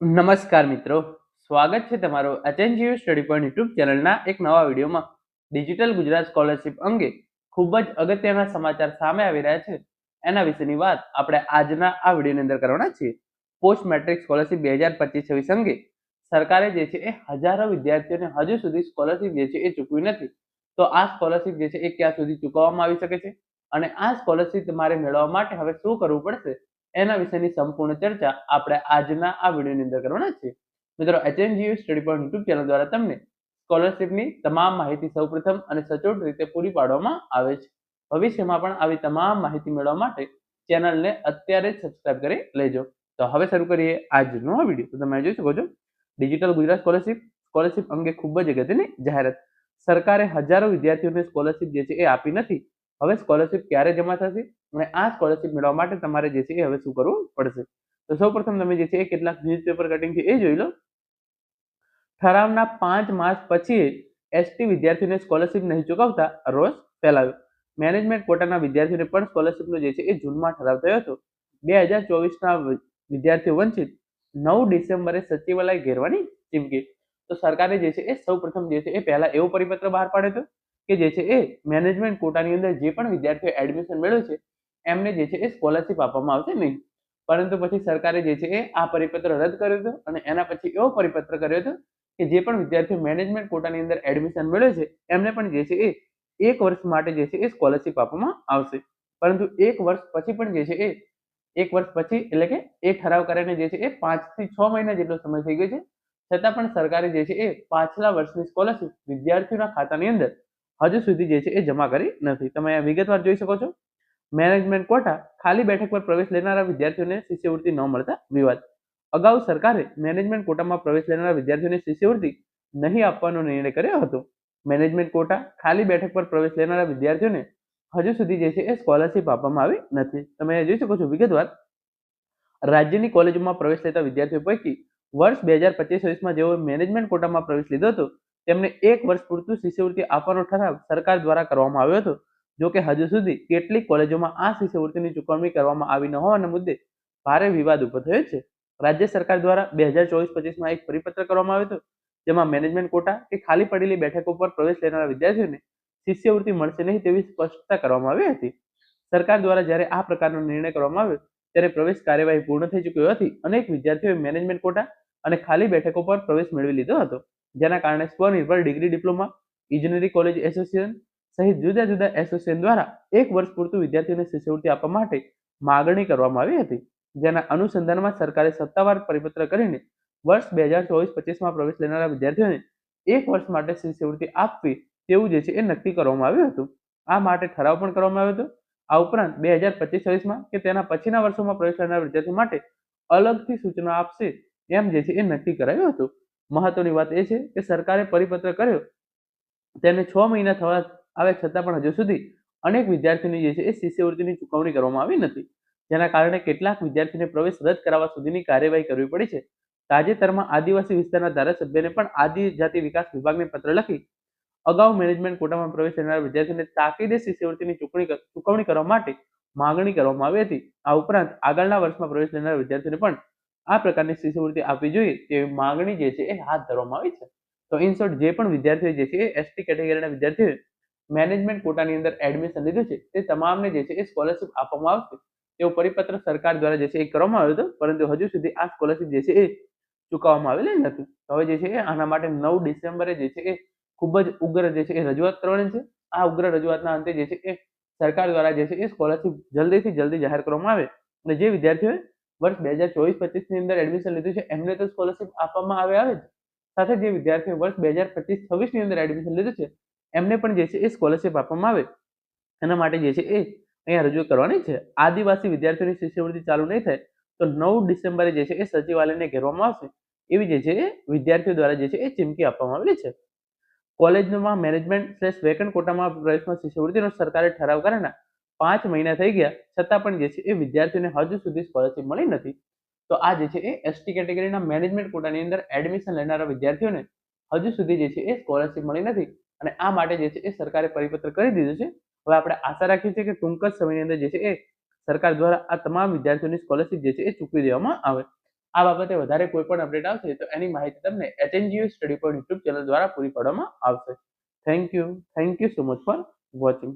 નમસ્કાર મિત્રો. સ્વાગત છે તમારો એચએનજીયુ સ્ટડી પોઈન્ટ યુટ્યુબ ચેનલના એક નવા વિડીયોમાં. ડિજિટલ ગુજરાત સ્કોલરશિપ અંગે ખૂબ જ અગત્યના સમાચાર સામે આવી રહ્યા છે. એના વિશેની વાત આપણે આજના આ વિડીયોની અંદર કરવાના છીએ. પોસ્ટ મેટ્રિક સ્કોલરશિપ બે હજાર પચીસ છવ્વીસ અંગે સરકારે જે છે એ હજારો વિદ્યાર્થીઓને હજુ સુધી સ્કોલરશિપ જે છે એ ચૂકવી નથી. તો આ સ્કોલરશિપ જે છે એ ક્યાં સુધી ચૂકવવામાં આવી શકે છે? અને આ સ્કોલરશિપ તમારે મેળવવા માટે હવે શું કરવું પડશે? એના વિશેની સંપૂર્ણ ચર્ચા આપણે આજના આ વિડીયોની અંદર કરવાના છે મિત્રો HNGU study point YouTube channel દ્વારા તમને સ્કોલરશિપની તમામ માહિતી સૌપ્રથમ અને સચોટ રીતે પૂરી પાડવામાં આવે છે. ભવિષ્યમાં પણ આવી તમામ માહિતી મેળવવા માટે ચેનલને અત્યારે જ સબસ્ક્રાઇબ કરી લેજો. તો હવે શરૂ કરીએ આજનો વીડિયો. તો તમે જોઈ શકો છો ડિજિટલ ગુજરાત સ્કોલરશિપ સ્કોલરશિપ અંગે ખૂબ જ અગત્યની જાહેરાત. સરકારે હજારો વિદ્યાર્થીઓને સ્કોલરશિપ જે છે એ આપી નથી. હવે સ્કોલરશિપ ક્યારે જમા થશે? અને આ સ્કોલરશિપ મેળવવા માટે તમારે જે છે એ હવે શું કરવું પડશે? તો સૌ પ્રથમ તમે જે છે એ કેટલાક ન્યૂઝપેપર કટિંગ છે એ જોઈ લો. ઠરાવના પાંચ માસ પછી એસટી વિદ્યાર્થીઓને સ્કોલરશિપ નહીં ચૂકવતા રોષ ફેલાવ્યો મેનેજમેન્ટ કોટાના વિદ્યાર્થીઓને પણ સ્કોલરશિપનો જે છે એ જૂનમાં ઠરાવ થયો હતો. બે હજાર ચોવીસના વિદ્યાર્થીઓ વંચિત નવ ડિસેમ્બરે સચિવાલય ઘેરવાની ચીમકી. તો સરકારે જે છે એ સૌ પ્રથમ જે છે એ પહેલા એવો પરિપત્ર બહાર પાડ્યો હતો. કે જે છે એ મેનેજમેન્ટ કોટાની અંદર જે પણ વિદ્યાર્થીઓ એડમિશન મેળવે છે, એમને જે છે એ સ્કોલરશિપ આપવામાં આવશે નહીં. પરંતુ પછી સરકારે જે છે એ આ પરિપત્ર રદ કર્યો હતો અને એના પછી એવો પરિપત્ર કર્યો હતો કે જે પણ વિદ્યાર્થીઓ મેનેજમેન્ટ કોટાની અંદર એડમિશન મેળવે છે, એમને પણ જે છે એ એક વર્ષ માટે જે છે એ સ્કોલરશિપ આપવામાં આવશે. પરંતુ એક વર્ષ પછી પણ જે છે એ, એક વર્ષ પછી એટલે કે એ ઠરાવ કરીને જે છે એ પાંચથી છ મહિના જેટલો સમય થઈ ગયો છે. છતાં પણ સરકારે જે છે એ પાછલા વર્ષની સ્કોલરશિપ વિદ્યાર્થીઓના ખાતાની અંદર હજુ સુધી જે છે એ જમા કરી નથી. તમે વિગતવાર જોઈ શકો છો. મેનેજમેન્ટ કોટા ખાલી બેઠક પર પ્રવેશ લેનારા વિદ્યાર્થીઓને શિષ્યવૃત્તિ ન મળતા વિવાદ. અગાઉ સરકારે મેનેજમેન્ટ કોટામાં પ્રવેશ લેનારા વિદ્યાર્થીઓને શિષ્યવૃત્તિ નહીં આપવાનો નિર્ણય કર્યો હતો. મેનેજમેન્ટ કોટા ખાલી બેઠક પર પ્રવેશ લેનારા વિદ્યાર્થીઓને હજુ સુધી જે છે એ સ્કોલરશિપ આપવામાં આવી નથી. તમે જોઈ શકો છો વિગતવાર. રાજ્યની કોલેજોમાં પ્રવેશ લેતા વિદ્યાર્થીઓ પૈકી વર્ષ બે હજાર પચીસ વીસમાં જેઓ મેનેજમેન્ટ કોટામાં પ્રવેશ લીધો હતો તેમને એક વર્ષ પૂરતું શિષ્યવૃત્તિ આપવાનો ઠરાવ સરકાર દ્વારા કરવામાં આવ્યો હતો. જો કે હજુ સુધી કેટલીક કોલેજોમાં આ શિષ્યવૃત્તિની ચૂકવણી કરવામાં આવી ન હોવાના મુદ્દે ભારે વિવાદ ઊભો થયો છે. રાજ્ય સરકાર દ્વારા બે હજાર ચોવીસ પચીસમાં એક પરિપત્ર કરવામાં આવ્યો હતો, જેમાં મેનેજમેન્ટ કોટા કે ખાલી પડેલી બેઠકો પર પ્રવેશ લેનારા વિદ્યાર્થીઓને શિષ્યવૃત્તિ મળશે નહીં તેવી સ્પષ્ટતા કરવામાં આવી હતી. સરકાર દ્વારા જ્યારે આ પ્રકારનો નિર્ણય કરવામાં આવ્યો, ત્યારે પ્રવેશ કાર્યવાહી પૂર્ણ થઈ ચૂકી હતી. અનેક વિદ્યાર્થીઓએ મેનેજમેન્ટ કોટા અને ખાલી બેઠકો પર પ્રવેશ મેળવી લીધો હતો. જેના કારણે સ્વનિર્ભર ડિગ્રી ડિપ્લોમા, ઇજનેરી કોલેજ એસોસિએશન સહિત જુદા જુદા એસોસિએશન દ્વારા એક વર્ષ પૂરતું વિદ્યાર્થીઓને શિષ્યવૃત્તિ આપવા માટે માગણી કરવામાં આવી હતી. જેના અનુસંધાનમાં સરકારે સત્તાવાર પરિપત્ર કરીને વર્ષ બે હજાર ચોવીસ પચીસમાં પ્રવેશ લેનારા વિદ્યાર્થીઓને એક વર્ષ માટે શિષ્યવૃત્તિ આપવી તેવું જે છે એ નક્કી કરવામાં આવ્યું હતું. આ માટે ઠરાવ પણ કરવામાં આવ્યો હતો. આ ઉપરાંત બે હજાર પચીસ છવ્વીસમાં કે તેના પછીના વર્ષોમાં પ્રવેશ લેનારા વિદ્યાર્થીઓ માટે અલગથી સૂચના આપશે એમ જે છે એ નક્કી કરાયું હતું. મહત્વની વાત એ છે કે સરકારે પરિપત્ર કર્યો, તેને છ મહિના થવા આવે છતાં પણ હજુ સુધી અનેક વિદ્યાર્થીઓની જે છે એ શિષ્યવૃત્તિની ચૂકવણી કરવામાં આવી નથી. જેના કારણે કેટલાક વિદ્યાર્થીઓને પ્રવેશ રદ કરાવવા સુધીની કાર્યવાહી કરવી પડી છે. તાજેતરમાં આદિવાસી વિસ્તારના ધારાસભ્યને પણ આદિજાતિ વિકાસ વિભાગને પત્ર લખી અગાઉ મેનેજમેન્ટ કોટામાં પ્રવેશ લેનારા વિદ્યાર્થીઓને તાકીદે શિષ્યવૃત્તિની ચૂકવણી ચૂકવણી કરવા માટે માંગણી કરવામાં આવી હતી. આ ઉપરાંત આગળના વર્ષમાં પ્રવેશ લેનારા વિદ્યાર્થીઓને પણ આ પ્રકારની શિષ્યવૃત્તિ આપવી જોઈએ તેવી માંગણી જે છે એ હાથ ધરવામાં આવી છે તો ઇન શોર્ટ જે પણ વિદ્યાર્થીઓ જે છે એ એસટી કેટેગરીના વિદ્યાર્થીઓ મેનેજમેન્ટ કોટાની અંદર એડમિશન લીધું છે તે તમામને જે છે એ સ્કોલરશિપ આપવામાં આવશે તેવો પરિપત્ર સરકાર દ્વારા જે છે એ કરવામાં આવ્યો હતો પરંતુ હજુ સુધી આ સ્કોલરશિપ જે છે એ ચૂકવવામાં આવેલી નથી હવે જે છે આના માટે નવ ડિસેમ્બરે જે છે એ ખૂબ જ ઉગ્ર જે છે એ રજૂઆત કરવાની છે આ ઉગ્ર રજૂઆતના અંતે જે છે એ સરકાર દ્વારા જે છે એ સ્કોલરશિપ જલ્દીથી જલ્દી જાહેર કરવામાં આવે અને જે વિદ્યાર્થીઓએ વર્ષ બે હજાર ચોવીસ પચીસની અંદર એડમિશન લીધું છે. એમને તો સ્કોલરશિપ આપવામાં આવે આવે જ. સાથે જે વિદ્યાર્થીઓ વર્ષ બે હજાર પચીસ છવ્વીસની અંદર એડમિશન લીધું છે, એમને પણ જે છે એ સ્કોલરશિપ આપવામાં આવે. એના માટે જે છે એ અહીંયા રજૂ કરવાની છે. આદિવાસી વિદ્યાર્થીઓની શિષ્યવૃત્તિ ચાલુ નહીં થાય, તો નવ ડિસેમ્બરે જે છે એ સચિવાલયને ઘેરવામાં આવશે. એવી જે છે એ વિદ્યાર્થીઓ દ્વારા જે છે એ ચીમકી આપવામાં આવેલી છે. કોલેજમાં મેનેજમેન્ટ સ્લેશ વેકન્ટ કોટામાં પ્રવેશમાં શિષ્યવૃત્તિનો સરકારે ઠરાવ કરેના પાંચ મહિના થઈ ગયા, છતાં પણ જે છે એ વિદ્યાર્થીઓને હજુ સુધી સ્કોલરશિપ મળી નથી. તો આ જે છે એ એસટી કેટેગરીના મેનેજમેન્ટ કોટાની અંદર એડમિશન લેનારા વિદ્યાર્થીઓને હજુ સુધી જે છે એ સ્કોલરશિપ મળી નથી અને આ માટે જે છે એ સરકારે પરિપત્ર કરી દીધું છે. હવે આપણે આશા રાખીએ છીએ કે ટૂંક જ સમયની અંદર જે છે એ સરકાર દ્વારા આ તમામ વિદ્યાર્થીઓની સ્કોલરશિપ જે છે એ ચૂકવી દેવામાં આવે. આ બાબતે વધારે કોઈ પણ અપડેટ આવશે તો એની માહિતી તમને HNGU study point YouTube channel દ્વારા પૂરી પાડવામાં આવશે. Thank you thank you so much for watching